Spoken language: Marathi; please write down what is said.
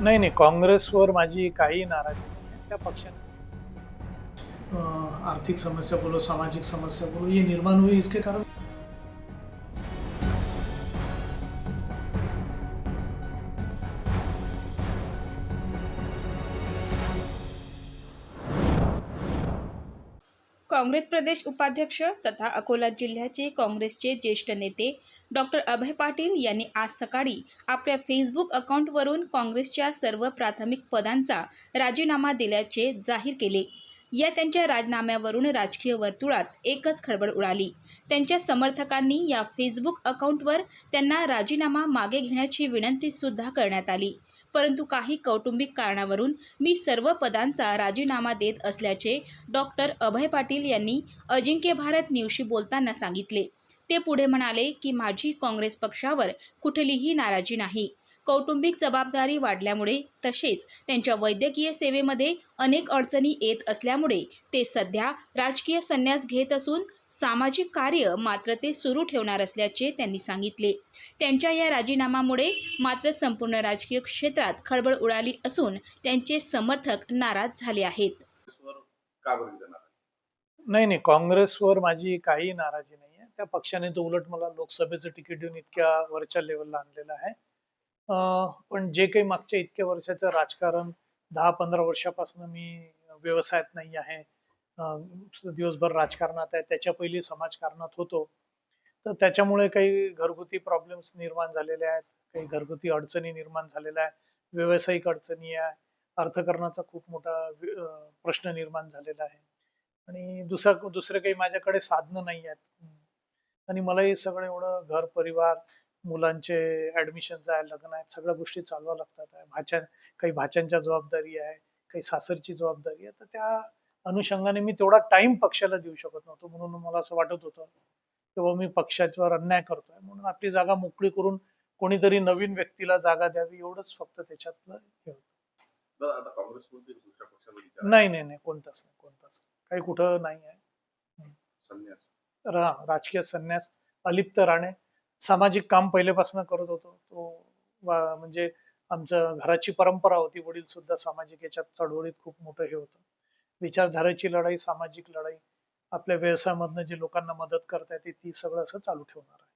नाही नाही काँग्रेसवर माझी काही नाराजी नाही त्या पक्षाने. आर्थिक समस्या बोलो सामाजिक समस्या बोलो ये निर्माण हुई इसके कारण? काँग्रेस प्रदेश उपाध्यक्ष तथा अकोला जिल्ह्याचे काँग्रेसचे ज्येष्ठ नेते डॉक्टर अभय पाटील यांनी आज सकाळी आपल्या फेसबुक अकाउंटवरून काँग्रेसच्या सर्व प्राथमिक पदांचा राजीनामा दिल्याचे जाहीर केले. या त्यांच्या राजीनाम्यावरून राजकीय वर्तुळात एकच खळबळ उडाली. त्यांच्या समर्थकांनी या फेसबुक अकाउंटवर त्यांना राजीनामा मागे घेण्याची विनंतीसुद्धा करण्यात आली. परंतु काही कौटुंबिक कारणावरून मी सर्व पदांचा राजीनामा देत असल्याचे डॉक्टर अभय पाटील यांनी अजिंक्य भारत न्यूजशी बोलताना सांगितले. ते पुढे म्हणाले की माझी काँग्रेस पक्षावर कुठलीही नाराजी नाही. कौटुंबिक जबाबदारी वाढल्यामुळे तसेच त्यांच्या वैद्यकीय सेवेमध्ये अनेक अडचणी येत असल्यामुळे ते सध्या राजकीय संन्यास घेत असून सामाजिक कार्य मात्र ते सुरू ठेवणार असल्याचे त्यांनी सांगितले. त्यांच्या या राजीनामामुळे मात्र संपूर्ण राजकीय क्षेत्रात खळबळ उडाली असून त्यांचे समर्थक नाराज झाले आहेत. नाही नाही. काँग्रेसवर माझी काही नाराजी नाही आहे त्या पक्षाने तर उलट मला लोकसभेचं तिकीट देऊन इतक्या वरच्या लेवलला आणलेलं आहे. पण जे काही मागच्या इतक्या वर्षाचं राजकारण दहा पंधरा वर्षापासून मी व्यवसायात नाही आहे. दिवसभर राजकारणात आहे. त्याच्या पहिली समाजकारणात होतो. तर त्याच्यामुळे काही घरगुती प्रॉब्लेम्स निर्माण झालेले आहेत. काही घरगुती अडचणी निर्माण झालेल्या आहेत. व्यावसायिक अडचणी आहे. अर्थकारणाचा खूप मोठा प्रश्न निर्माण झालेला आहे. आणि दुसरा दुसरे काही माझ्याकडे साधनं नाही आहेत. आणि मला हे सगळं एवढं घर परिवार मुलांचे ऍडमिशनचं आहे लग्न आहे सगळ्या गोष्टी चालवा लागतात भाच्या काही भाच्यांच्या जबाबदारी आहे काही सासरची जबाबदारी आहे. तर त्या अनुषंगाने मी तेवढा टाइम पक्षाला देऊ शकत नव्हतो. म्हणून मला असं वाटत होतं तेव्हा मी पक्षाच्यावर अन्याय करतोय. म्हणून आपली जागा मोकळी करून कोणीतरी नवीन व्यक्तीला जागा द्यावी एवढंच फक्त त्याच्यातलं हे होतं. नाही नाही नाही. कोणताच नाही कोणताच नाही. काही कुठं नाही आहे. राजकीय संन्यास. अलिप्त राहणे सामाजिक काम पहिल्यापासून करत होतो. तो वा- म्हणजे आमचं घराची परंपरा होती वडील सुद्धा सामाजिक याच्यात चळवळीत खूप मोठं हे होतं. विचारधारेची लढाई सामाजिक लढाई आपल्या व्यवसायामधनं जे लोकांना मदत करता येते ती सगळं असं चालू ठेवणार आहे.